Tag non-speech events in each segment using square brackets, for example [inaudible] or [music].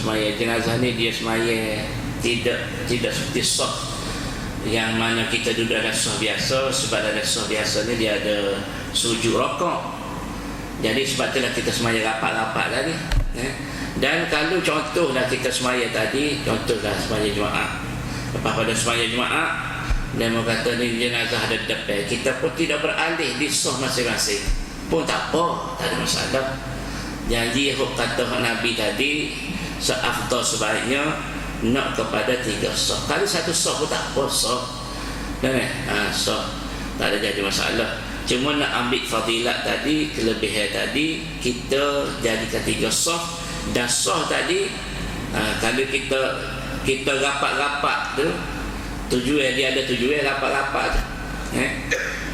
semaya. Jenazah ni dia semaya tidak tidak seperti soh yang mana kita duduk dalam soh biasa sebab dalam soh biasa ni dia ada sujud rokok. Jadi sebab itulah kita semaya rapat-rapat tadi eh. dan kalau contohlah kita semaya tadi contohlah semaya Jumaat. Lepas pada semaya Jumaat dan mau kata ni jenazah ada depan kita pun tidak beralih di soh masing-masing. Pun tak apa tak ada masalah. Janji huk kata Nabi tadi seafdal sebaiknya nak kepada tiga soh kalau satu soh pun tak apa soh kan ha, soh tak ada jadi masalah. Cuma nak ambil fadilat tadi kelebihan tadi kita jadikan tiga soh dan soh tadi ha, kalau kita kita rapat-rapat tu tujuan dia ada tujuan rapat-rapat tu eh?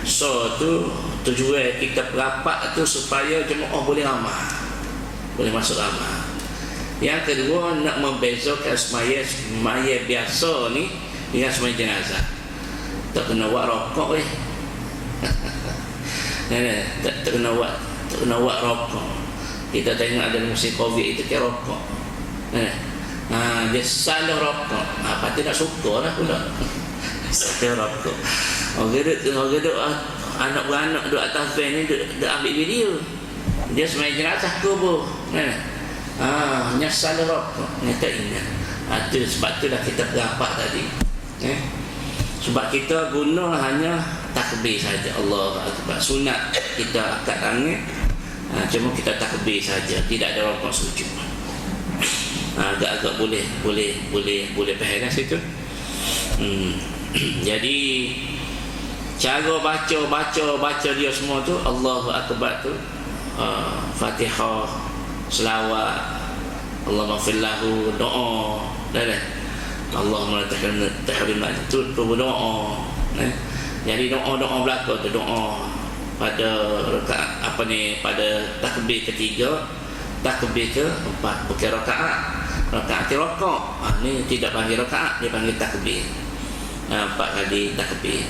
so tu tujuan kita rapat tu supaya jemaah boleh ramah boleh masuk lama yang kedua nak membezakan semaya semaya biasa ni dengan semaya jenazah. Tak kena buat rokok eh. [laughs] Tak, tak kena buat tak kena buat rokok. Kita tengok ada musim covid itu ke rokok. Eh. ha, dia salah rokok. Ha, patut nak suka lah pula. [laughs] Salah rokok. Orang geduk orang geduk anak beranak duduk atas van ni duduk, ambil video. Dia semai jenazah kubur. Kan ah nyasal rokok ni tak ingat. Ah, tu sebab tu dah kita berapak tadi. Eh? sebab kita guna hanya takbir saja. Allah akbar. Sunat kita akad tangan ah, cuma kita takbir saja. Tidak ada rokok sujud. Ah, agak-agak boleh boleh boleh boleh faham lah situ. Hmm. [clears throat] jadi cara baca baca baca dia semua tu Allahu akbar tu uh, Fatihah selawat. Allah maafillahu doa dah dah. Allah melatihkan tahrim itu tu berdoa eh? jadi doa-doa belaka tu doa pada rakaat apa ni pada takbir ketiga takbir ke empat bukan rakaat. Rakaat rokok. Ha, ni tidak panggil rakaat dia panggil takbir. Ha, empat kali takbir